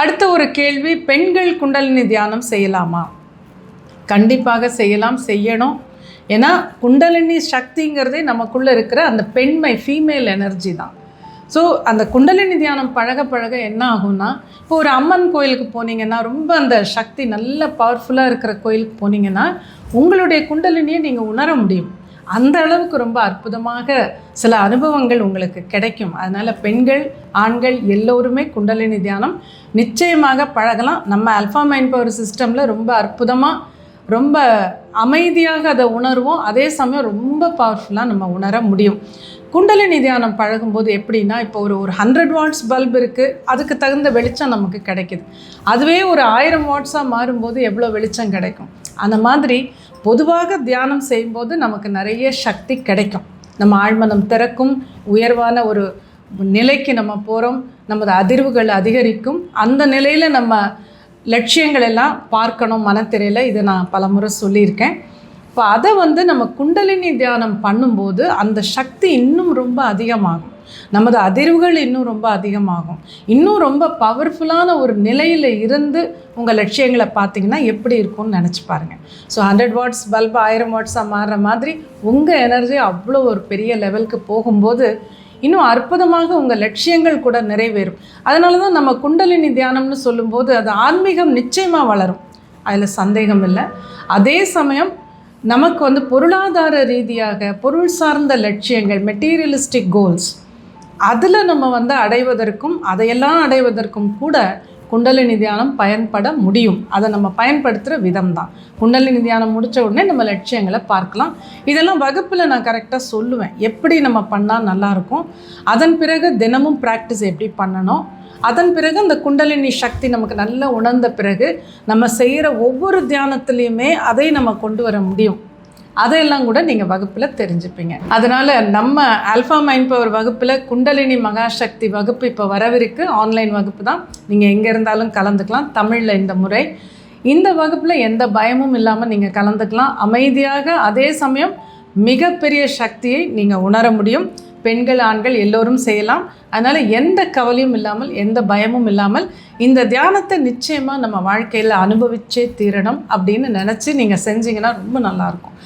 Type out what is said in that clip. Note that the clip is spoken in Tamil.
அடுத்த ஒரு கேள்வி பெண்கள் குண்டலினி தியானம் செய்யலாமா? கண்டிப்பாக செய்யலாம் செய்யணும். ஏன்னா குண்டலினி சக்திங்கிறதே நமக்குள்ளே இருக்கிற அந்த பெண்மை ஃபீமேல் எனர்ஜி தான். ஸோ அந்த குண்டலினி தியானம் பழக பழக என்ன ஆகும்னா இப்போ ஒரு அம்மன் கோயிலுக்கு போனீங்கன்னா ரொம்ப அந்த சக்தி நல்ல பவர்ஃபுல்லாக இருக்கிற கோயிலுக்கு போனீங்கன்னா உங்களுடைய குண்டலினியை நீங்கள் உணர முடியும். அந்த அளவுக்கு ரொம்ப அற்புதமாக சில அனுபவங்கள் உங்களுக்கு கிடைக்கும். அதனால் பெண்கள் ஆண்கள் எல்லோருமே குண்டலினி தியானம் நிச்சயமாக பழகலாம். நம்ம அல்ஃபா மைண்ட் பவர் சிஸ்டமில் ரொம்ப அற்புதமாக ரொம்ப அமைதியாக அதை உணர்வோம். அதே சமயம் ரொம்ப பவர்ஃபுல்லாக நம்ம உணர முடியும். குண்டலினி தியானம் பழகும்போது எப்படின்னா இப்போ ஒரு ஒரு ஹண்ட்ரட் வாட்ஸ் பல்ப் இருக்குது அதுக்கு தகுந்த வெளிச்சம் நமக்கு கிடைக்குது. அதுவே ஒரு ஆயிரம் வாட்ஸாக மாறும்போது எவ்வளோ வெளிச்சம் கிடைக்கும்? அந்த மாதிரி பொதுவாக தியானம் செய்யும்போது நமக்கு நிறைய சக்தி கிடைக்கும். நம்ம ஆழ்மனம் திறக்கும் உயர்வான ஒரு நிலைக்கு நம்ம போகிறோம் நமது அதிர்வுகள் அதிகரிக்கும். அந்த நிலையில் நம்ம லட்சியங்கள் எல்லாம் பார்க்கணும் மனத்திரையில். இதை நான் பலமுறை சொல்லியிருக்கேன். இப்போ அதை வந்து நம்ம குண்டலினி தியானம் பண்ணும்போது அந்த சக்தி இன்னும் ரொம்ப அதிகமாகும். நமது அதிர்வுகள் இன்னும் ரொம்ப அதிகமாகும். இன்னும் ரொம்ப பவர்ஃபுல்லான ஒரு நிலையில் இருந்து உங்கள் லட்சியங்களை பார்த்தீங்கன்னா எப்படி இருக்கும்னு நினச்சி பாருங்கள் ஸோ ஹண்ட்ரட் வாட்ஸ் பல்ப் ஆயிரம் வாட்ஸாக மாறுற மாதிரி உங்கள் எனர்ஜி அவ்வளோ ஒரு பெரிய லெவலுக்கு போகும்போது இன்னும் அற்புதமாக உங்கள் லட்சியங்கள் கூட நிறைவேறும். அதனால தான் நம்ம குண்டலினி தியானம்னு சொல்லும்போது அது ஆன்மீகம் நிச்சயமாக வளரும். அதில் சந்தேகம் இல்லை. அதே சமயம் நமக்கு வந்து பொருளாதார ரீதியாக பொருள் சார்ந்த லட்சியங்கள் மெட்டீரியலிஸ்டிக் கோல்ஸ் அதில் நம்ம வந்து அடைவதற்கும் அதையெல்லாம் அடைவதற்கும் கூட குண்டலினி தியானம் பயன்பட முடியும். அதை நம்ம பயன்படுத்துகிற விதம் தான் குண்டலினி தியானம் முடித்த உடனே நம்ம லட்சியங்களை பார்க்கலாம். இதெல்லாம் வகுப்பில் நான் கரெக்டாக சொல்லுவேன். எப்படி நம்ம பண்ணால் நல்லாயிருக்கும்? அதன் பிறகு தினமும் ப்ராக்டிஸ் எப்படி பண்ணணும்? அதன் பிறகு அந்த குண்டலினி சக்தி நமக்கு நல்லா உணர்ந்த பிறகு நம்ம செய்கிற ஒவ்வொரு தியானத்துலேயுமே அதை நம்ம கொண்டு வர முடியும். அதையெல்லாம் கூட நீங்கள் வகுப்பில் தெரிஞ்சுப்பீங்க. அதனால் நம்ம ஆல்ஃபா மைண்ட் பவர் வகுப்பில் குண்டலினி மகாசக்தி வகுப்பு இப்போ வரவிருக்கு. ஆன்லைன் வகுப்பு தான். நீங்கள் எங்கே இருந்தாலும் கலந்துக்கலாம். தமிழில் இந்த முறை. இந்த வகுப்பில் எந்த பயமும் இல்லாமல் நீங்கள் கலந்துக்கலாம். அமைதியாக அதே சமயம் மிகப்பெரிய சக்தியை நீங்கள் உணர முடியும். பெண்கள் ஆண்கள் எல்லோரும் செய்யலாம். அதனால் எந்த கவலையும் இல்லாமல் எந்த பயமும் இல்லாமல் இந்த தியானத்தை நிச்சயமாக நம்ம வாழ்க்கையில் அனுபவிச்சே தீரணும் அப்படின்னு நினச்சி நீங்கள் செஞ்சீங்கன்னா ரொம்ப நல்லாயிருக்கும்